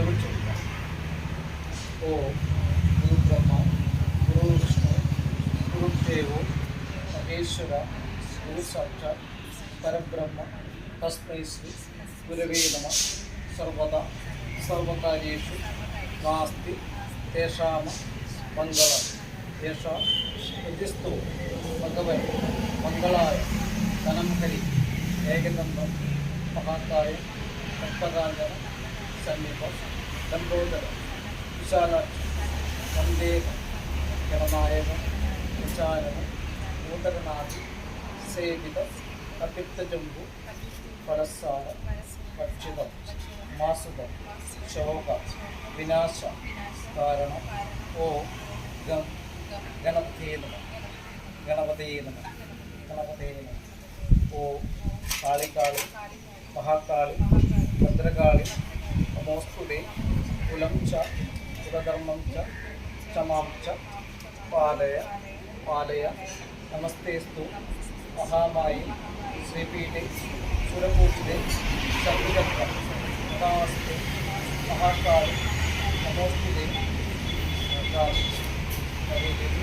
ఓ గురు బ్రహ్మ గురు విష్ణు గురుదేవు మహేశ్వర గురు సాక్షాత్ పరబ్రహ్మ తస్మై శ్రీ గురవే నమ సర్వదా సర్వకార్యేషు నాస్తి తేషామ మంగళ ఏషా యజిస్తు భగవన్ మంగళాయ ధనంకరి ఏకదండం మహాకాయ భక్తగాంధర సన్నిప దండోదర విశాలాక్ష సందేహ గణనాయక విచారణ నూతననాథి సేవిత అపిక్తజంబు ఫలసార పక్షిత మాసుద శోక వినాశ కారణ ఓ గం గణపతే నమ గణపతే నమ గణపతే నమ. ఓ కాళికాళి మహాకాళి భద్రకాళి में कुलम च कुलधर्मं च क्षमां च पालय पालय, नमस्तेस्तु महामायि श्रीपीठे सुरपूजिते शक्तिदत्त महाकाल नमस्ते हरे देवी।